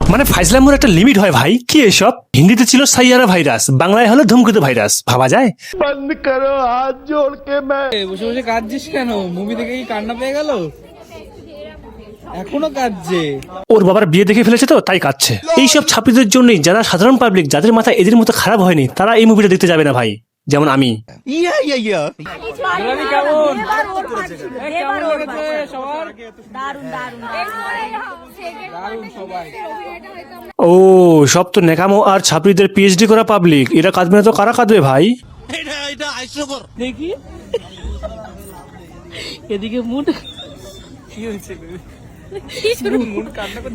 মানে ফাইজলামুর একটা লিমিট হয় ভাই। কি এসব? হিন্দিতে ছিল সাইয়ারা ভাইরাস বাংলায় হলো ধূমকেতু ভাইরাস। ভাবা যায়? এ, বসে বসে কাঁদছিস কেন? মুভি দেখে কি কান্না পেয়ে গেল? এখনও কাঁদছে। ওর বাবার বিয়ে দেখে ফেলেছে তো তাই কাচ্ছে এইসব ছাত্রীদের জন্যই যারা সাধারণ পাবলিক যাদের মাথা এদের মতো খারাপ হয়নি তারা এই মুভিটা দেখতে যাবে না ভাই। যেমন আমি। ও সব তো নেকামো আর ছাত্রীদের পিএইচডি করা পাবলিক এরা কাঁদবে না তো? কারা কাঁদবে ভাই? দেখি। এদিকে মুন কি হয়েছে?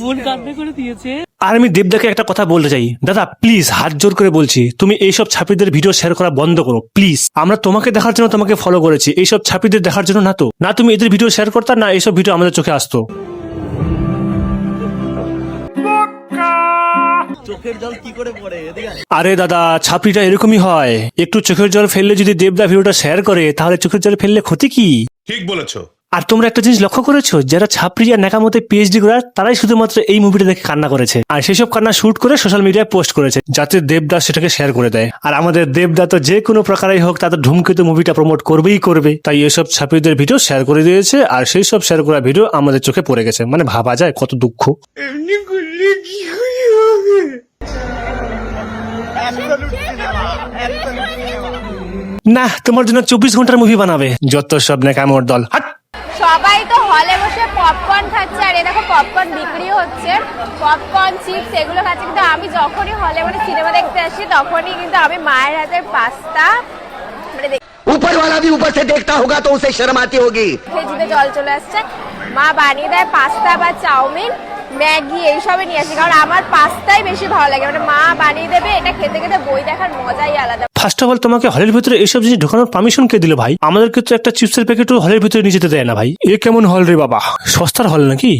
মুন কান্না করে দিয়েছে। আর আমি দেবদাকে একটা কথা বলতে চাই। দাদা প্লিজ হাত জোর করে বলছি। তুমি এইসব ছাপিদের ভিডিও শেয়ার করা বন্ধ করো প্লিজ আমরা তোমাকে দেখার জন্য তোমাকে ফলো করেছি। এইসব ছাপিদের দেখার জন্য না তো? না তুমি এদের ভিডিও শেয়ার করতা না এইসব ভিডিও আমাদের চোখে আসতো। আরে দাদা ছাপড়িটা এরকমই হয়। একটু চোখের জল ফেললে যদি দেবদা ভিডিওটা শেয়ার করে তাহলে চোখের জল ফেললে ক্ষতি কি? ঠিক বলেছ। আর তোমরা একটা জিনিস লক্ষ্য করেছ? যারা ছাপড়ি আর নাকামতে পিএইচডি করার তারাই শুধুমাত্র এই মুভিটা দেখে কান্না করেছে। আর সেসব কান্না শুট করে সোশ্যাল মিডিয়ায় পোস্ট করেছে যাতে দেবদাস সেটাকে শেয়ার করে দেয়। আর আমাদের দেবদা তো যে কোনো প্রকারেই হোক তাদের ধূমকেতু মুভিটা প্রমোট করবেই করবে। তাই এসব ছাপড়িদের ভিডিও শেয়ার করে দিয়েছে আর সেই সব শেয়ার করা ভিডিও আমাদের চোখে পড়ে গেছে। মানে ভাবা যায় কত দুঃখ। না তোমার জন্য চব্বিশ ঘণ্টার মুভি বানাবে যত সব নাকামোর দল। হাট! সবাই তো হলে বসে পপকর্ন খাচ্ছে আর এ দেখো পপকর্ন বিক্রি হচ্ছে পপকর্ন চিপস এগুলো খাচ্ছে কিন্তু আমি যখনই হলে মানে সিনেমা দেখতে আসি তখনই কিন্তু আমি মায়ের হাতের পাস্তা মানে ऊपर वाला भी ऊपर से देखता होगा तो उसे शर्म आती होगी দেখে জিভে জল চলে আসছে মা বানিয়ে দেয় পাস্তা বা চাউমিন ম্যাগি এইসবই নিয়ে আসি। কারণ আমার পাস্তাই বেশি ভালো লাগে। মানে মা বানিয়ে দেবে এটা খেতে খেতে বই দেখার মজাই আলাদা। ফার্স্ট অফ অল তোমাকে হলের ভিতরে এইসব জিনিস ঢোকানোর পারমিশন কে দিল ভাই? আমাদেরকে তো একটা চিপসের প্যাকেট হলের ভিতরে নিয়ে যেতে দেয় না ভাই। এ কেমন হল রে বাবা? সস্তার হল নাকি?